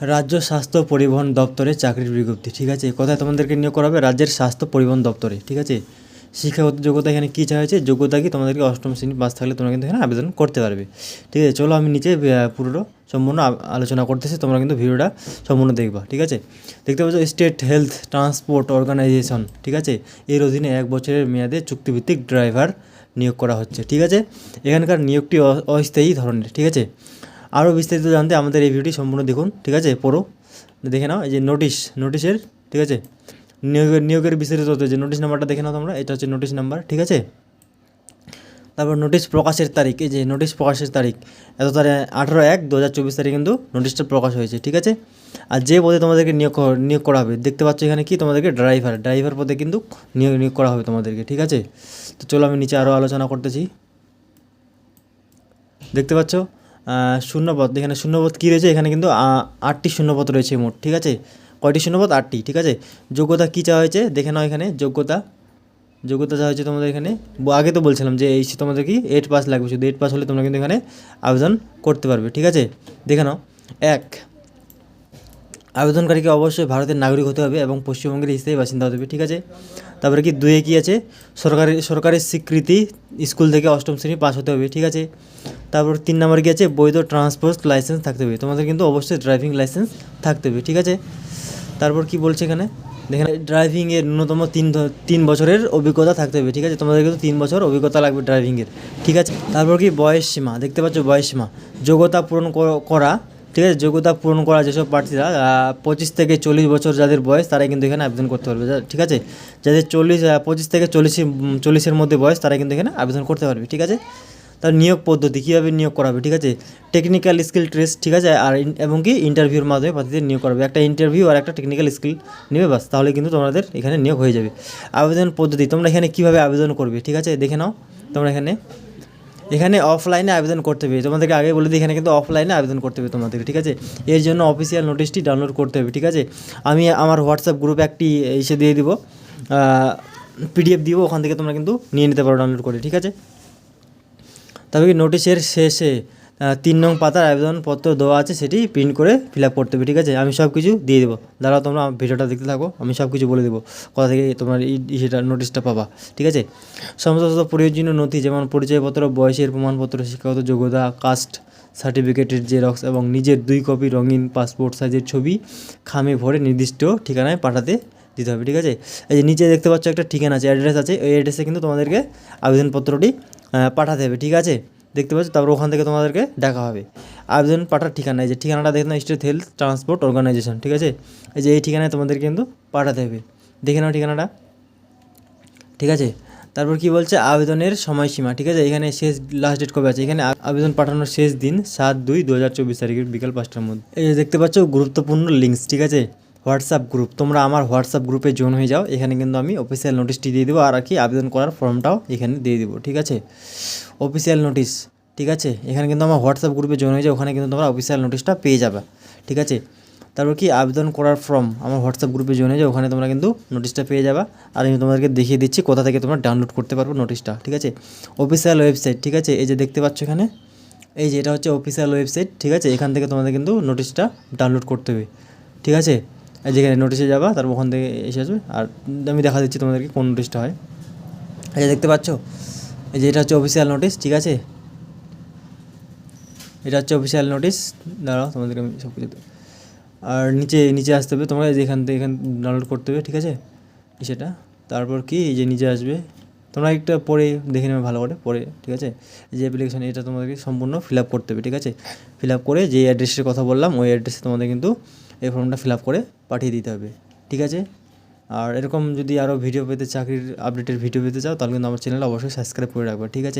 রাজ্য স্বাস্থ্য পরিবহন দপ্তরে চাকরির বিজ্ঞপ্তি, ঠিক আছে? কোথায় তোমাদেরকে নিয়োগ করা হবে রাজ্যের স্বাস্থ্য পরিবহন দপ্তরে, ঠিক আছে? শিক্ষাগত যোগ্যতা এখানে কী চাওয়া হয়েছে? যোগ্যতা কি? তোমাদেরকে অষ্টম শ্রেণি পাস থাকলে তোমরা কিন্তু এখানে আবেদন করতে পারবে, ঠিক আছে? চলো আমি নিচে পুরো সম্পূর্ণ আলোচনা করতেছি, তোমরা কিন্তু ভিডিওটা সম্পূর্ণ দেখবা, ঠিক আছে? দেখতে পাচ্ছ স্টেট হেলথ ট্রান্সপোর্ট অর্গানাইজেশন ঠিক আছে? এর অধীনে এক বছরের মেয়াদে চুক্তিভিত্তিক ড্রাইভার নিয়োগ করা হচ্ছে, ঠিক আছে? এখানকার নিয়োগটি অস্থায়ী ধরনের, ঠিক আছে? আরও বিস্তারিত জানতে আমাদের এই ভিডিওটি সম্পূর্ণ দেখুন, ঠিক আছে? পড়ো। দেখে নাও, এই যে নোটিশ নোটিশের ঠিক আছে? নিয়োগের নিয়োগের বিস্তারিত তথ্য, যে নোটিশ নাম্বারটা দেখে নাও তোমরা, এটা হচ্ছে নোটিশ নাম্বার ঠিক আছে? তারপর নোটিশ প্রকাশের তারিখ, এই যে নোটিশ প্রকাশের তারিখ, এত তারিখ, আঠেরো এক দু হাজার চব্বিশ তারিখ কিন্তু নোটিশটা প্রকাশ হয়েছে, ঠিক আছে? আর যে পদে তোমাদেরকে নিয়োগ নিয়োগ করা হবে, দেখতে পাচ্ছ এখানে কি? তোমাদেরকে ড্রাইভার ড্রাইভার পদে কিন্তু নিয়োগ নিয়োগ করা হবে তোমাদেরকে, ঠিক আছে? তো চলো আমি নিচে আরও আলোচনা করতেছি। দেখতে পাচ্ছ? শূন্যপদ। এখানে শূন্যপদ কী রয়েছে? এখানে কিন্তু আটটি শূন্যপদ রয়েছে মোট, ঠিক আছে? কয়টি শূন্যপদ? আটটি, ঠিক আছে? যোগ্যতা কী চাওয়া হয়েছে? দেখে নাও এখানে, যোগ্যতা। যোগ্যতা চাওয়া হয়েছে তোমাদের এখানে। আগে তো বলছিলাম যে এই তোমাদের কি এইট পাস লাগবে। শুধু এইট পাস হলে তোমরা কিন্তু এখানে আবেদন করতে পারবে, ঠিক আছে? দেখে নাও। এক, আবেদনকারীকে অবশ্যই ভারতের নাগরিক হতে হবে এবং পশ্চিমবঙ্গের স্থায়ী বাসিন্দা হতে হবে, ঠিক আছে? তারপরে কি দুয়ে কি আছে? সরকারি সরকারের স্বীকৃতি স্কুল থেকে অষ্টম শ্রেণি পাস হতে হবে, ঠিক আছে? তারপর তিন নম্বর কি আছে? বৈধ ট্রান্সপোর্ট লাইসেন্স থাকতে হবে। তোমাদের কিন্তু অবশ্যই ড্রাইভিং লাইসেন্স থাকতে হবে, ঠিক আছে? তারপর কি বলছে এখানে? দেখেন ড্রাইভিংয়ের ন্যূনতম তিন তিন বছরের অভিজ্ঞতা থাকতে হবে, ঠিক আছে? তোমাদের কিন্তু তিন বছর অভিজ্ঞতা লাগবে ড্রাইভিংয়ের ঠিক আছে? তারপর কি বয়স সীমা? দেখতে পাচ্ছ বয়স সীমা। যোগ্যতা পূরণ করা ঠিক আছে যোগ্যতা পূরণ করা যেসব প্রার্থীরা পঁচিশ থেকে চল্লিশ বছর যাদের বয়স, তারাই কিন্তু এখানে আবেদন করতে পারবে। ঠিক আছে? যাদের চল্লিশ পঁচিশ থেকে চল্লিশ চল্লিশের মধ্যে বয়স, তারা কিন্তু এখানে আবেদন করতে পারবে। ঠিক আছে? তার নিয়োগ পদ্ধতি কীভাবে নিয়োগ করা হবে? ঠিক আছে? টেকনিক্যাল স্কিল টেস্ট ঠিক আছে? আর এবং কি ইন্টারভিউর মাধ্যমে প্রার্থীদের নিয়োগ করা হবে। একটা ইন্টারভিউ আর একটা টেকনিক্যাল স্কিল নেবে বাস, তাহলে কিন্তু তোমাদের এখানে নিয়োগ হয়ে যাবে। আবেদন পদ্ধতি, তোমরা এখানে কীভাবে আবেদন করবে? ঠিক আছে? দেখে নাও তোমরা এখানে। এখানে অফলাইনে আবেদন করতে হবে। তোমাদেরকে আগে বলে দিই, এখানে কিন্তু অফলাইনে আবেদন করতে হবে তোমাদেরকে, ঠিক আছে? এর জন্য অফিসিয়াল নোটিশটি ডাউনলোড করতে হবে, ঠিক আছে? আমি আমার হোয়াটসঅ্যাপ গ্রুপে একটি এসে দিয়ে দিব পিডিএফ দিব, ওখান থেকে তোমরা কিন্তু নিয়ে নিতে পারো ডাউনলোড করে, ঠিক আছে? তবে কি নোটিশের শেষে তিন নং পাতার আবেদনপত্র দেওয়া আছে, সেটি প্রিন্ট করে ফিল আপ করতে হবে, ঠিক আছে? আমি সব কিছু দিয়ে দেবো। দাঁড়াও তোমরা, ভিডিওটা দেখতে থাকো, আমি সব কিছু বলে দেবো। কোথা থেকে তোমার এই সেটা নোটিশটা পাবা, ঠিক আছে? সমস্ত প্রয়োজনীয় নথি, যেমন পরিচয়পত্র, বয়সের প্রমাণপত্র, শিক্ষাগত যোগ্যতা কাস্ট সার্টিফিকেটের জেরক্স এবং নিজের দুই কপি রঙিন পাসপোর্ট সাইজের ছবি খামে ভরে নির্দিষ্ট ঠিকানায় পাঠাতে দিতে হবে, ঠিক আছে? এই যে নিচে দেখতে পাচ্ছ একটা ঠিকানা আছে অ্যাড্রেস আছে, ওই অ্যাড্রেসে কিন্তু তোমাদেরকে আবেদনপত্রটি পাঠাতে হবে, ঠিক আছে? দেখতে পাচ্ছ, তারপর ওখান থেকে তোমাদেরকে ডাকা হবে। আবেদন পাঠার ঠিকানা, এই যে ঠিকানাটা দেখে নাও স্টেট হেলথ ট্রান্সপোর্ট অর্গানাইজেশন ঠিক আছে? এই যে এই ঠিকানায় তোমাদের কিন্তু পাঠাতে হবে। দেখে নাও ঠিকানাটা। ঠিক আছে? তারপর কি বলছে? আবেদনের সময়সীমা, ঠিক আছে? এখানে শেষ লাস্ট ডেট কবে আছে? এখানে আবেদন পাঠানোর শেষ দিন সাত দুই দু হাজার চব্বিশ তারিখের বিকাল পাঁচটার মধ্যে। এই যে দেখতে পাচ্ছ, গুরুত্বপূর্ণ লিঙ্কস ঠিক আছে? WhatsApp group. তোমরা আমার হোয়াটসঅ্যাপ গ্রুপে জয়েন হয়ে যাও। এখানে কিন্তু আমি অফিসিয়াল নোটিশটি দিয়ে দেবো আর কি আবেদন করার ফর্মটাও এখানে দিয়ে দেবো, ঠিক আছে? অফিসিয়াল নোটিশ ঠিক আছে? এখানে কিন্তু আমার হোয়াটসঅ্যাপ গ্রুপে জয়েন হয়ে যাও, ওখানে কিন্তু তোমরা অফিসিয়াল নোটিশটা পেয়ে যাবে, ঠিক আছে? তারপর কি আবেদন করার ফর্ম আমার হোয়াটসঅ্যাপ গ্রুপে জয়েন হয়ে যাও, ওখানে তোমরা কিন্তু নোটিশটা পেয়ে যাবে। আর আমি তোমাদেরকে দেখিয়ে দিচ্ছি কোথা থেকে তোমরা ডাউনলোড করতে পারব নোটিশটা ঠিক আছে? অফিসিয়াল ওয়েবসাইট ঠিক আছে? এই যে দেখতে পাচ্ছ এখানে? এই যে এটা হচ্ছে অফিসিয়াল ওয়েবসাইট ঠিক আছে? এখান থেকে তোমাদের কিন্তু নোটিশটা ডাউনলোড করতে হবে, ঠিক আছে? যেখানে নোটিশে যাবা, তারপর ওখান থেকে এসে আসবে। আর আমি দেখা দিচ্ছি তোমাদেরকে কোন নোটিশটা হয়। যে দেখতে পাচ্ছ? এই যে এটা হচ্ছে অফিসিয়াল নোটিশ ঠিক আছে? এটা হচ্ছে অফিসিয়াল নোটিশ দাঁড়াও, তোমাদেরকে আমি সব কিছু আর নিচে নিচে আসতে হবে তোমরা এখান থেকে এখান ডাউনলোড করতে হবে, ঠিক আছে? সেটা। তারপর কি? এই যে নিচে আসবে। তোমরা একটা পরে দেখে নেবে ভালো করে, পরে, ঠিক আছে? যে অ্যাপ্লিকেশন এটা তোমাদেরকে সম্পূর্ণ ফিল আপ করতে হবে, ঠিক আছে? ফিল আপ করে যে অ্যাড্রেসের কথা বললাম, ওই অ্যাড্রেসে তোমাদের কিন্তু এই ফর্মটা ফিল আপ করে পাঠিয়ে দিতে হবে, ঠিক আছে? আর এরকম যদি আরও ভিডিও পেতে, চাকরির আপডেটের ভিডিও পেতে চাও, তাহলে কিন্তু আমার চ্যানেল অবশ্যই সাবস্ক্রাইব করে রাখবে, ঠিক আছে?